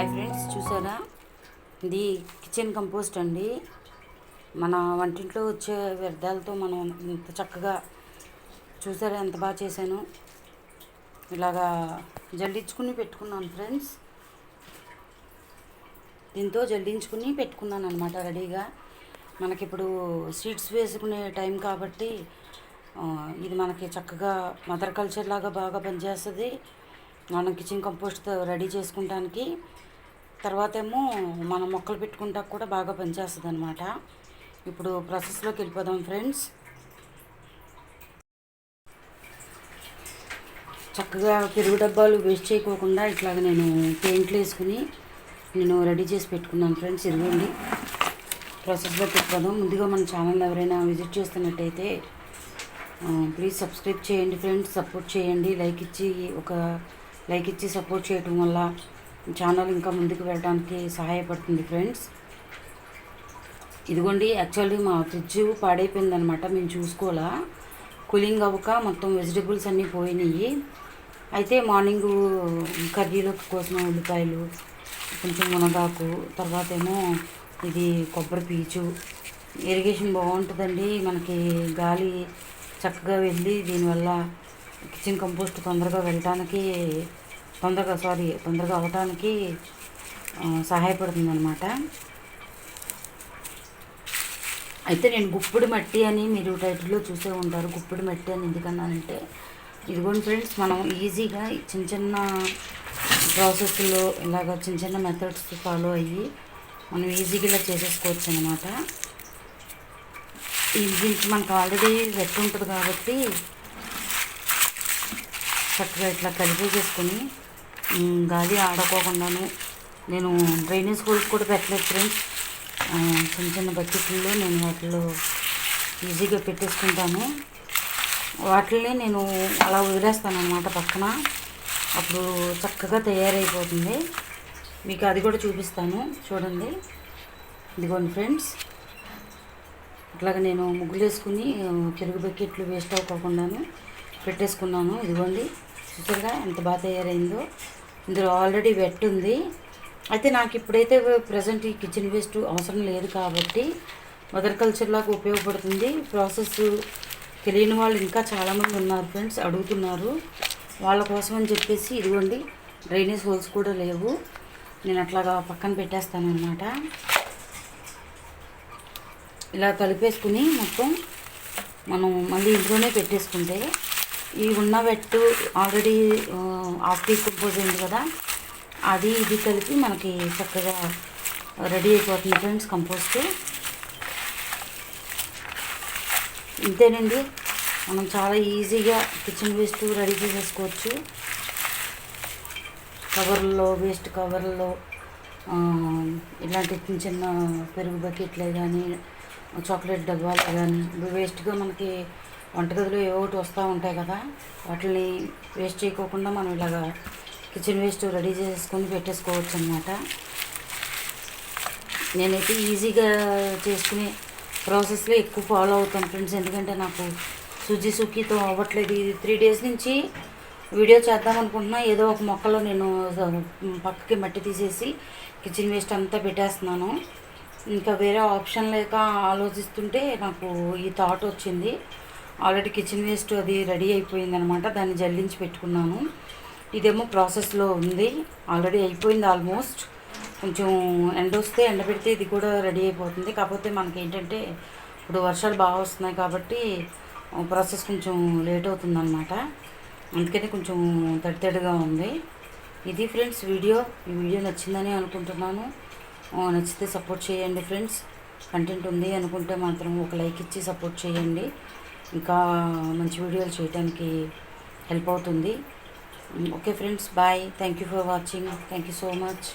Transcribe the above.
Hi friends చూసారా? ఇది kitchen compost అండి. మన వంటింట్లో వచ్చే వ్యర్థాలతో మనం ఇంత చక్కగా చూసారా ఎంత బాగా చేశాను. ఇలాగా జల్లించుకుని పెట్టుకున్నాను ఫ్రెండ్స్. దీంతో జల్లించుకుని పెట్టుకున్నాను అనమాట రెడీగా. మనకి ఇప్పుడు సీడ్స్ వేసుకునే టైం కాబట్టి ఇది మనకి చక్కగా మదర్ కల్చర్ లాగా బాగా పనిచేస్తుంది. మనం కిచెన్ కంపోస్ట్ రెడీ చేసుకుంటానికి తర్వాత ఏమో మనం మొక్కలు పెట్టుకుంటా కూడా బాగా పనిచేస్తుంది అనమాట ఇప్పుడు ప్రాసెస్లోకి వెళ్ళిపోదాం ఫ్రెండ్స్. చక్కగా పెరుగు డబ్బాలు వేస్ట్ చేయకోకుండా ఇట్లాగ నేను పెయింట్లు వేసుకుని నేను రెడీ చేసి పెట్టుకున్నాను ఫ్రెండ్స్. ఇదిగోండి. ప్రాసెస్లో పెట్టుకోదాం. ముందుగా మన ఛానల్ ఎవరైనా విజిట్ చేస్తున్నట్టయితే ప్లీజ్ సబ్స్క్రైబ్ చేయండి ఫ్రెండ్స్. సపోర్ట్ చేయండి. లైక్ ఇచ్చి ఒక లైక్ ఇచ్చి సపోర్ట్ చేయటం వల్ల ఛానల్ ఇంకా ముందుకు వెళ్ళడానికి సహాయపడుతుంది ఫ్రెండ్స్. ఇదిగోండి యాక్చువల్లీ మా ఫ్రిడ్జ్ పాడైపోయిందనమాట మేము చూసుకోవాలా? కూలింగ్ అవ్వక మొత్తం వెజిటబుల్స్ అన్నీ పోయినాయి. అయితే మార్నింగ్ కర్రీలో కోసం ఉల్లిపాయలు కొంచెం మునగాకు తర్వాత ఏమో ఇది కొబ్బరి పీచు. ఇరిగేషన్ బాగుంటుందండి మనకి గాలి చక్కగా వెళ్ళి దీనివల్ల కిచెన్ కంపోస్ట్ తొందరగా వెళ్ళటానికి తొందరగా సారీ తొందరగా అవ్వటానికి సహాయపడుతుంది అనమాట అయితే నేను గుప్పిడి మట్టి అని మీరు టైటిల్లో చూసే ఉంటారు. గుప్పిడి మట్టి అని ఎందుకన్నానంటే ఇదిగోండి ఫ్రెండ్స్ మనం ఈజీగా చిన్న చిన్న ప్రాసెస్లో ఇలాగ చిన్న చిన్న మెథడ్స్ ఫాలో అయ్యి మనం ఈజీగా ఇలా చేసేసుకోవచ్చు అనమాట దీనికి మనకు ఆల్రెడీ వెట్ ఉంటుంది కాబట్టి చక్కగా ఇట్లా కలిపేసేసుకొని చేసుకొని గాలి ఆడుకోకుండాను నేను డ్రైనేజ్ హోల్స్ కూడా పెట్టలేదు ఫ్రెండ్స్. చిన్న చిన్న బకెట్లో నేను వాటిలో ఈజీగా పెట్టేసుకుంటాను. వాటిని నేను అలా వదిలేస్తాను అనమాట పక్కన. అప్పుడు చక్కగా తయారైపోతుంది. మీకు అది కూడా చూపిస్తాను. చూడండి. ఇదిగోండి ఫ్రెండ్స్. ఇట్లాగ నేను ముగ్గులు వేసుకుని పెరుగు బకెట్లు వేస్ట్ అవ్వకుండాను పెట్టేసుకున్నాను. ఇదిగోండి. చూసారుగా ఎంత బాగా తయారైందో. ఇందులో ఆల్రెడీ వెట్ ఉంది. అయితే నాకు ఇప్పుడైతే ప్రజెంట్ ఈ కిచెన్ వేస్ట్ అవసరం లేదు కాబట్టి మదర్ కల్చర్ లాగా ఉపయోగపడుతుంది. ప్రాసెస్ తెలియని వాళ్ళు ఇంకా చాలామంది ఉన్నారు ఫ్రెండ్స్ అడుగుతున్నారు. వాళ్ళ కోసం అని చెప్పేసి ఇదిగోండి డ్రైనేజ్ హోల్స్ కూడా లేవు. నేను అట్లాగా పక్కన పెట్టేస్తాను అన్నమాట ఇలా కలిపేసుకుని మొత్తం మనం మళ్ళీ ఇంట్లోనే పెట్టేసుకుంటే ఈ ఉన్న wet already half decompose ఉంది కదా అది ఇది కలిపి మనకి చక్కగా రెడీ అయిపోతుంది ఫ్రెండ్స్ కంపోస్ట్ ఇంతేనండి మనం చాలా ఈజీగా కిచెన్ వేస్ట్ రెడీ చేసేసుకోవచ్చు. కవర్లో వేస్ట్ కవర్లో ఇలాంటి చిన్న చిన్న పెరుగు బకెట్లే కానీ చాక్లెట్ డబ్బాలు కానీ ఇవి వేస్ట్గా మనకి వంటగదిలో ఏవో ఒకటి వస్తూ ఉంటాయి కదా వాటిని వేస్ట్ చేయకోకుండా మనం ఇలాగా కిచెన్ వేస్ట్ రెడీ చేసుకొని పెట్టేసుకోవచ్చు అనమాట నేనైతే ఈజీగా చేసుకునే ప్రాసెస్లో ఎక్కువ ఫాలో అవుతాను ఫ్రెండ్స్ ఎందుకంటే నాకు సుజీ సుఖీతో అవ్వట్లేదు. ఇది త్రీ డేస్ నుంచి వీడియో చేద్దాం అనుకుంటున్నా. ఏదో ఒక మొక్కలో నేను పక్కకి మట్టి తీసేసి కిచెన్ వేస్ట్ అంతా పెట్టేస్తున్నాను. ఇంకా వేరే ఆప్షన్ లేక ఆలోచిస్తుంటే నాకు ఈ థాట్ వచ్చింది. ఆల్రెడీ కిచెన్ వేస్ట్ అది రెడీ అయిపోయిందనమాట దాన్ని జల్లించి పెట్టుకున్నాను. ఇదేమో ప్రాసెస్లో ఉంది. ఆల్రెడీ అయిపోయింది ఆల్మోస్ట్. కొంచెం ఎండ వస్తే ఎండ పెడితే ఇది కూడా రెడీ అయిపోతుంది. కాకపోతే మనకి ఏంటంటే ఇప్పుడు వర్షాలు బాగా వస్తున్నాయి కాబట్టి ప్రాసెస్ కొంచెం లేట్ అవుతుందన్నమాట అందుకనే కొంచెం తడితడిగా ఉంది. ఇది ఫ్రెండ్స్ వీడియో. ఈ వీడియో నచ్చిందని అనుకుంటున్నాను. నచ్చితే సపోర్ట్ చేయండి ఫ్రెండ్స్. కంటెంట్ ఉంది అనుకుంటే మాత్రం ఒక లైక్ ఇచ్చి సపోర్ట్ చేయండి. ఇంకా మంచి వీడియోలు చేయడానికి హెల్ప్ అవుతుంది. Okay friends bye thank you for watching thank you so much